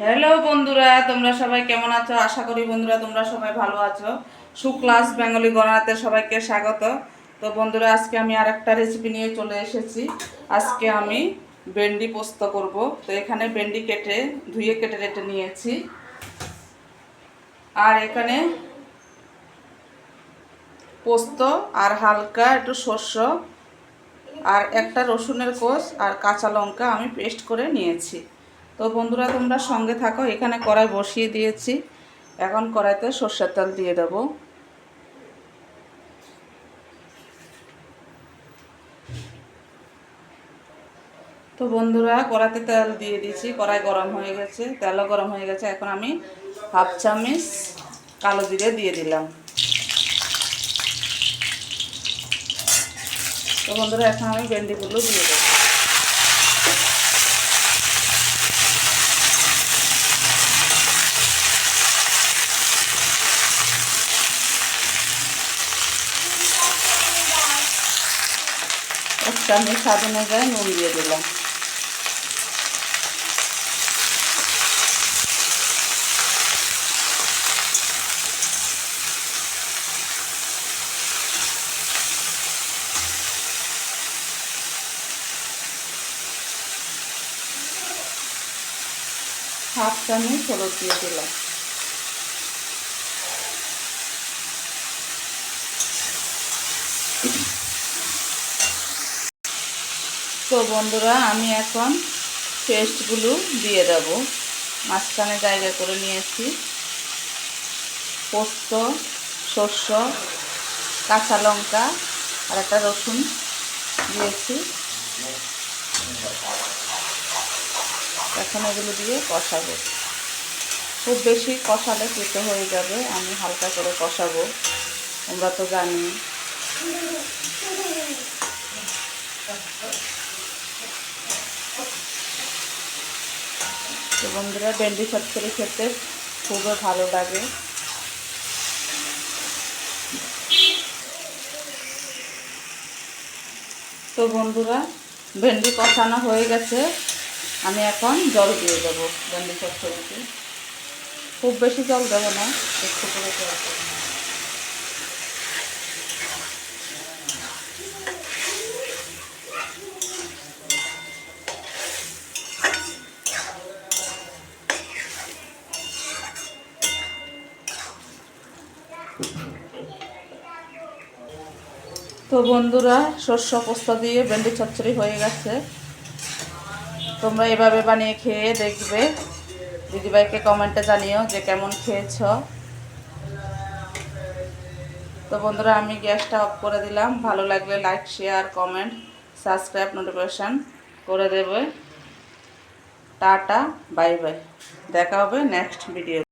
Hello বন্ধুরা, তোমরা সবাই কেমন আছো? আশা করি বন্ধুরা তোমরা সবাই ভালো আছো। সুক্লাস বেঙ্গলি গণনাতে সবাইকে স্বাগত। তো বন্ধুরা, আজকে আমি আর একটা রেসিপি নিয়ে চলে এসেছি। আজকে আমি ভেন্ডি পোস্ত করব। তো এখানে ভেন্ডি কেটে, ধুয়ে কেটে রেটে নিয়েছি। আর এখানে পোস্ত আর হালকা একটু শস্য আর একটা রসুনের কোষ আর কাঁচা লঙ্কা আমি পেস্ট করে নিয়েছি। তো বন্ধুরা, তোমরা সঙ্গে থাকো। এখানে কড়াই বসিয়ে দিয়েছি। এখন কড়াইতে সর্ষের তেল দিয়ে দেবো। তো বন্ধুরা, কড়াইতে তেল দিয়ে দিয়েছি। কড়াই গরম হয়ে গেছে। তেলও গরম হয়ে গেছে। এখন আমি হাফ চামচ কালো জিরে দিয়ে দিলাম। তো বন্ধুরা, এখন আমি ভেন্ডিগুলো দিয়ে দেবো। চামচ স্বাদ অনুযায়ী নুন দিয়ে দিলাম হাফ চামচ হলুদ দিয়ে দিলাম তো বন্ধুরা, আমি এখন পেস্টগুলো দিয়ে দেব। মাঝখানে জায়গা করে নিয়েছি। পোস্ত শস্য কাঁচা লঙ্কা আর একটা রসুন দিয়েছি। এখন এগুলো দিয়ে কষাবো। খুব বেশি কষালে কেটে হয়ে যাবে, আমি হালকা করে কষাবো। আমরা তো জানি তো বন্ধুরা, ভেন্ডি চচ্চড়ি খেতে খুবই ভালো লাগে। তো বন্ধুরা, ভেন্ডি কষানো হয়ে গেছে। আমি এখন জল দিয়ে দেবো ভেন্ডি চচ্চড়িতে খুব বেশি জল দেবো না, একটু করে তো বন্ধুরা, শস্য পোস্তা দিয়ে ভেন্ডি চচ্চড়ি হয়ে গেছে। তোমরা এভাবে বানিয়ে খেয়ে দেখবে। দিদিভাইকে কমেন্টে জানিও যে কেমন খেয়েছ। তো বন্ধুরা, আমি গ্যাসটা অফ করে দিলাম। ভালো লাগলে like share comment subscribe notification করে দেবে। টাটা বাই বাই দেখা হবে নেক্সট ভিডিও